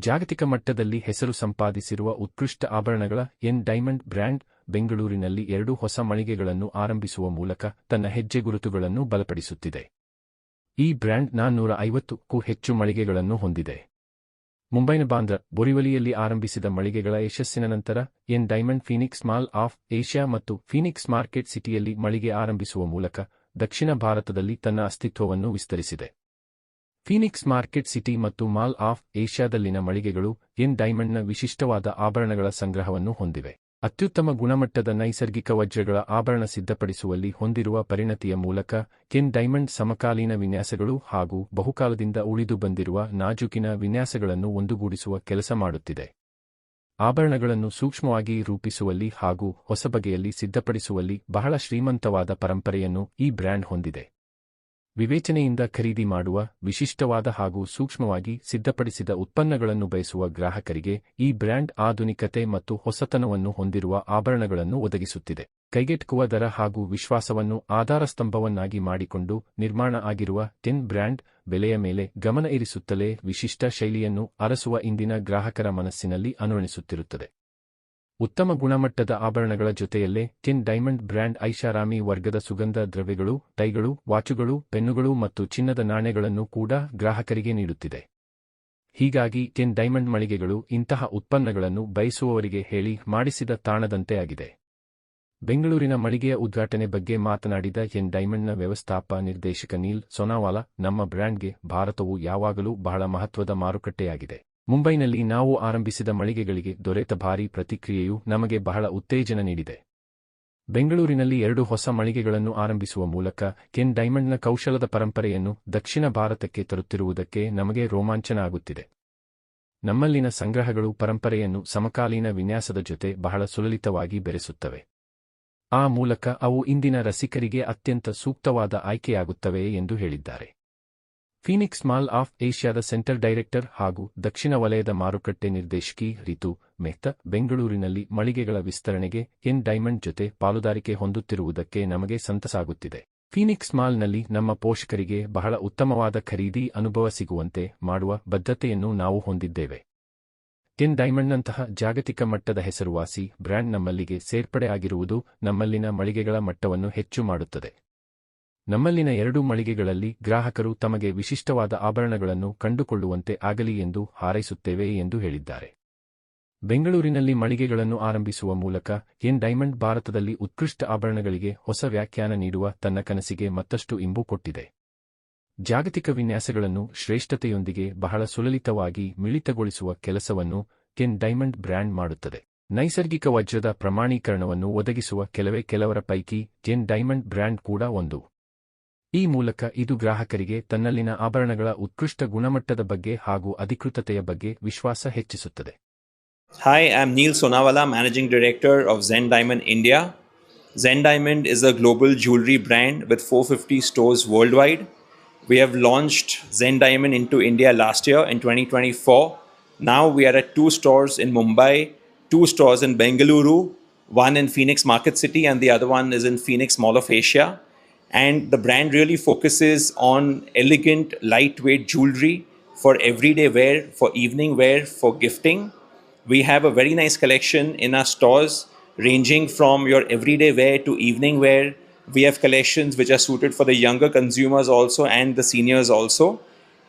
ಜಾಗತಿಕ ಮಟ್ಟದಲ್ಲಿ ಹೆಸರು ಸಂಪಾದಿಸಿರುವ ಉತ್ಕೃಷ್ಟ ಆಭರಣಗಳ ಎನ್ ಡೈಮಂಡ್ ಬ್ರ್ಯಾಂಡ್ ಬೆಂಗಳೂರಿನಲ್ಲಿ ಎರಡು ಹೊಸ ಮಳಿಗೆಗಳನ್ನು ಆರಂಭಿಸುವ ಮೂಲಕ ತನ್ನ ಹೆಜ್ಜೆಗುರುತುಗಳನ್ನು ಬಲಪಡಿಸುತ್ತಿದೆ. ಈ ಬ್ರ್ಯಾಂಡ್ ನಾನ್ನೂರ ಐವತ್ತಕ್ಕೂ ಹೆಚ್ಚು ಮಳಿಗೆಗಳನ್ನು ಹೊಂದಿದೆ. ಮುಂಬೈನ ಬಾಂದ್ರ, ಬೊರಿವಲಿಯಲ್ಲಿ ಆರಂಭಿಸಿದ ಮಳಿಗೆಗಳ ಯಶಸ್ಸಿನ ನಂತರ Zen diamond Phoenix mall of Asia ಮತ್ತು ಫೀನಿಕ್ಸ್ ಮಾರ್ಕೆಟ್ ಸಿಟಿಯಲ್ಲಿ ಮಳಿಗೆ ಆರಂಭಿಸುವ ಮೂಲಕ ದಕ್ಷಿಣ ಭಾರತದಲ್ಲಿ ತನ್ನ ಅಸ್ತಿತ್ವವನ್ನು ವಿಸ್ತರಿಸಿದೆ. ಫೀನಿಕ್ಸ್ ಮಾರ್ಕೆಟ್ ಸಿಟಿ ಮತ್ತು ಮಾಲ್ ಆಫ್ ಏಷ್ಯಾದಲ್ಲಿನ ಮಳಿಗೆಗಳು ಎನ್ ಡೈಮಂಡ್ನ ವಿಶಿಷ್ಟವಾದ ಆಭರಣಗಳ ಸಂಗ್ರಹವನ್ನು ಹೊಂದಿವೆ. ಅತ್ಯುತ್ತಮ ಗುಣಮಟ್ಟದ ನೈಸರ್ಗಿಕ ವಜ್ರಗಳ ಆಭರಣ ಸಿದ್ಧಪಡಿಸುವಲ್ಲಿ ಹೊಂದಿರುವ ಪರಿಣತಿಯ ಮೂಲಕ ಕೆನ್ ಡೈಮಂಡ್ ಸಮಕಾಲೀನ ವಿನ್ಯಾಸಗಳು ಹಾಗೂ ಬಹುಕಾಲದಿಂದ ಉಳಿದು ಬಂದಿರುವ ನಾಜುಕಿನ ವಿನ್ಯಾಸಗಳನ್ನು ಒಂದುಗೂಡಿಸುವ ಕೆಲಸ ಮಾಡುತ್ತಿದೆ. ಆಭರಣಗಳನ್ನು ಸೂಕ್ಷ್ಮವಾಗಿ ರೂಪಿಸುವಲ್ಲಿ ಹಾಗೂ ಹೊಸ ಬಗೆಯಲ್ಲಿ ಸಿದ್ಧಪಡಿಸುವಲ್ಲಿ ಬಹಳ ಶ್ರೀಮಂತವಾದ ಪರಂಪರೆಯನ್ನು ಈ ಬ್ರ್ಯಾಂಡ್ ಹೊಂದಿದೆ. ವಿವೇಚನೆಯಿಂದ ಖರೀದಿ ಮಾಡುವ, ವಿಶಿಷ್ಟವಾದ ಹಾಗೂ ಸೂಕ್ಷ್ಮವಾಗಿ ಸಿದ್ಧಪಡಿಸಿದ ಉತ್ಪನ್ನಗಳನ್ನು ಬಯಸುವ ಗ್ರಾಹಕರಿಗೆ ಈ ಬ್ರ್ಯಾಂಡ್ ಆಧುನಿಕತೆ ಮತ್ತು ಹೊಸತನವನ್ನು ಹೊಂದಿರುವ ಆಭರಣಗಳನ್ನು ಒದಗಿಸುತ್ತಿದೆ. ಕೈಗೆಟುಕುವ ದರ ಹಾಗೂ ವಿಶ್ವಾಸವನ್ನು ಆಧಾರಸ್ತಂಭವನ್ನಾಗಿ ಮಾಡಿಕೊಂಡು ನಿರ್ಮಾಣ ಆಗಿರುವ ಟೆನ್ ಬ್ರ್ಯಾಂಡ್ ಬೆಲೆಯ ಮೇಲೆ ಗಮನ ಇರಿಸುತ್ತಲೇ ವಿಶಿಷ್ಟ ಶೈಲಿಯನ್ನು ಅರಸುವ ಇಂದಿನ ಗ್ರಾಹಕರ ಮನಸ್ಸಿನಲ್ಲಿ ಅನುರಣಿಸುತ್ತಿರುತ್ತದೆ. ಉತ್ತಮ ಗುಣಮಟ್ಟದ ಆಭರಣಗಳ ಜೊತೆಯಲ್ಲೇ ಟಿನ್ ಡೈಮಂಡ್ ಬ್ರ್ಯಾಂಡ್ ಐಷಾರಾಮಿ ವರ್ಗದ ಸುಗಂಧ ದ್ರವ್ಯಗಳು, ಟೈಗಳು, ವಾಚುಗಳು, ಪೆನ್ನುಗಳು ಮತ್ತು ಚಿನ್ನದ ನಾಣ್ಯಗಳನ್ನು ಕೂಡ ಗ್ರಾಹಕರಿಗೆ ನೀಡುತ್ತಿದೆ. ಹೀಗಾಗಿ ಟಿನ್ ಡೈಮಂಡ್ ಮಳಿಗೆಗಳು ಇಂತಹ ಉತ್ಪನ್ನಗಳನ್ನು ಬಯಸುವವರಿಗೆ ಹೇಳಿ ಮಾಡಿಸಿದ ತಾಣದಂತೆ ಆಗಿದೆ. ಬೆಂಗಳೂರಿನ ಮಳಿಗೆಯ ಉದ್ಘಾಟನೆ ಬಗ್ಗೆ ಮಾತನಾಡಿದ ಎನ್ ಡೈಮಂಡ್ನ ವ್ಯವಸ್ಥಾಪ ನಿರ್ದೇಶಕ ನೀಲ್ ಸೊನಾವಾಲಾ, ನಮ್ಮ ಬ್ರ್ಯಾಂಡ್ಗೆ ಭಾರತವು ಯಾವಾಗಲೂ ಬಹಳ ಮಹತ್ವದ ಮಾರುಕಟ್ಟೆಯಾಗಿದೆ. ಮುಂಬೈನಲ್ಲಿ ನಾವು ಆರಂಭಿಸಿದ ಮಳಿಗೆಗಳಿಗೆ ದೊರೆತ ಭಾರೀ ಪ್ರತಿಕ್ರಿಯೆಯು ನಮಗೆ ಬಹಳ ಉತ್ತೇಜನ ನೀಡಿದೆ. ಬೆಂಗಳೂರಿನಲ್ಲಿ ಎರಡು ಹೊಸ ಮಳಿಗೆಗಳನ್ನು ಆರಂಭಿಸುವ ಮೂಲಕ ಕೆನ್ ಡೈಮಂಡ್ನ ಕೌಶಲದ ಪರಂಪರೆಯನ್ನು ದಕ್ಷಿಣ ಭಾರತಕ್ಕೆ ತರುತ್ತಿರುವುದಕ್ಕೆ ನಮಗೆ ರೋಮಾಂಚನ ಆಗುತ್ತಿದೆ ನಮ್ಮಲ್ಲಿನ ಸಂಗ್ರಹಗಳು ಪರಂಪರೆಯನ್ನು ಸಮಕಾಲೀನ ವಿನ್ಯಾಸದ ಜೊತೆ ಬಹಳ ಸುಲಲಿತವಾಗಿ ಬೆರೆಸುತ್ತವೆ. ಆ ಮೂಲಕ ಅವು ಇಂದಿನ ರಸಿಕರಿಗೆ ಅತ್ಯಂತ ಸೂಕ್ತವಾದ ಆಯ್ಕೆಯಾಗುತ್ತವೆ ಎಂದು ಹೇಳಿದ್ದಾರೆ. ಫೀನಿಕ್ಸ್ ಮಾಲ್ ಆಫ್ ಏಷ್ಯಾದ ಸೆಂಟರ್ ಡೈರೆಕ್ಟರ್ ಹಾಗೂ ದಕ್ಷಿಣ ವಲಯದ ಮಾರುಕಟ್ಟೆ ನಿರ್ದೇಶಕಿ ರಿತು ಮೆಹ್ತಾ ಬೆಂಗಳೂರಿನಲ್ಲಿ ಮಳಿಗೆಗಳ ವಿಸ್ತರಣೆಗೆ ಎನ್ ಡೈಮಂಡ್ ಜೊತೆ ಪಾಲುದಾರಿಕೆ ಹೊಂದುತ್ತಿರುವುದಕ್ಕೆ ನಮಗೆ ಸಂತಸಾಗುತ್ತಿದೆ. ಫೀನಿಕ್ಸ್ ಮಾಲ್ನಲ್ಲಿ ನಮ್ಮ ಪೋಷಕರಿಗೆ ಬಹಳ ಉತ್ತಮವಾದ ಖರೀದಿ ಅನುಭವ ಸಿಗುವಂತೆ ಮಾಡುವ ಬದ್ಧತೆಯನ್ನು ನಾವು ಹೊಂದಿದ್ದೇವೆ. ಎನ್ ಡೈಮಂಡ್ನಂತಹ ಜಾಗತಿಕ ಮಟ್ಟದ ಹೆಸರುವಾಸಿ ಬ್ರ್ಯಾಂಡ್ ನಮ್ಮಲ್ಲಿಗೆ ಸೇರ್ಪಡೆ ಆಗಿರುವುದು ನಮ್ಮಲ್ಲಿನ ಮಳಿಗೆಗಳ ಮಟ್ಟವನ್ನು ಹೆಚ್ಚು ಮಾಡುತ್ತದೆ. ನಮ್ಮಲ್ಲಿನ ಎರಡು ಮಳಿಗೆಗಳಲ್ಲಿ ಗ್ರಾಹಕರು ತಮಗೆ ವಿಶಿಷ್ಟವಾದ ಆಭರಣಗಳನ್ನು ಕಂಡುಕೊಳ್ಳುವಂತೆ ಆಗಲಿ ಎಂದು ಹಾರೈಸುತ್ತೇವೆ ಎಂದು ಹೇಳಿದ್ದಾರೆ. ಬೆಂಗಳೂರಿನಲ್ಲಿ ಮಳಿಗೆಗಳನ್ನು ಆರಂಭಿಸುವ ಮೂಲಕ ಎನ್ ಡೈಮಂಡ್ ಭಾರತದಲ್ಲಿ ಉತ್ಕೃಷ್ಟ ಆಭರಣಗಳಿಗೆ ಹೊಸ ವ್ಯಾಖ್ಯಾನ ನೀಡುವ ತನ್ನ ಕನಸಿಗೆ ಮತ್ತಷ್ಟು ಇಂಬು ಕೊಟ್ಟಿದೆ. ಜಾಗತಿಕ ವಿನ್ಯಾಸಗಳನ್ನು ಶ್ರೇಷ್ಠತೆಯೊಂದಿಗೆ ಬಹಳ ಸುಲಲಿತವಾಗಿ ಮಿಳಿತಗೊಳಿಸುವ ಕೆಲಸವನ್ನು ಕೆನ್ ಡೈಮಂಡ್ ಬ್ರ್ಯಾಂಡ್ ಮಾಡುತ್ತದೆ. ನೈಸರ್ಗಿಕ ವಜ್ರದ ಪ್ರಮಾಣೀಕರಣವನ್ನು ಒದಗಿಸುವ ಕೆಲವೇ ಕೆಲವರ ಪೈಕಿ ಕೆನ್ ಡೈಮಂಡ್ ಬ್ರ್ಯಾಂಡ್ ಕೂಡ ಒಂದು. ಈ ಮೂಲಕ ಇದು ಗ್ರಾಹಕರಿಗೆ ತನ್ನಲ್ಲಿನ ಆಭರಣಗಳ ಉತ್ಕೃಷ್ಟ ಗುಣಮಟ್ಟದ ಬಗ್ಗೆ ಹಾಗೂ ಅಧಿಕೃತತೆಯ ಬಗ್ಗೆ ವಿಶ್ವಾಸ ಹೆಚ್ಚಿಸುತ್ತದೆ. Hi am Neel Sonawala managing director of Zen diamond India Zen diamond is a global jewellery brand with four fifty stores world wide we have launched Zen diamond into India last year in twenty twenty four now we are a two stores in Mumbai two stores in Bengaluru one in Phoenix market city and the other one is in Phoenix mall of Asia And the brand really focuses on elegant, lightweight jewelry for everyday wear, for evening wear, for gifting. We have a very nice collection in our stores, ranging from your everyday wear to evening wear. We have collections which are suited for the younger consumers also and the seniors also.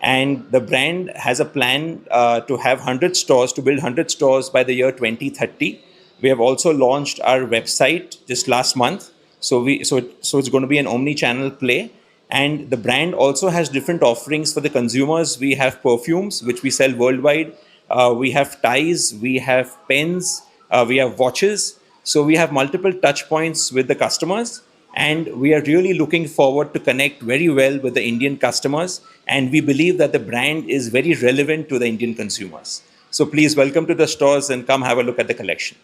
And the brand has a plan uh, to have 100 stores, to build 100 stores by the year 2030. We have also launched our website just last month so we so so it's going to be an omni-channel play. And the brand also has different offerings for the consumers. We have perfumes, which we sell worldwide. Uh, we have ties, we have pens, uh, we have watches. So we have multiple touch points with the customers. And we are really looking forward to connect very well with the Indian customers. And we believe that the brand is very relevant to the Indian consumers. So please welcome to the stores and come have a look at the collection.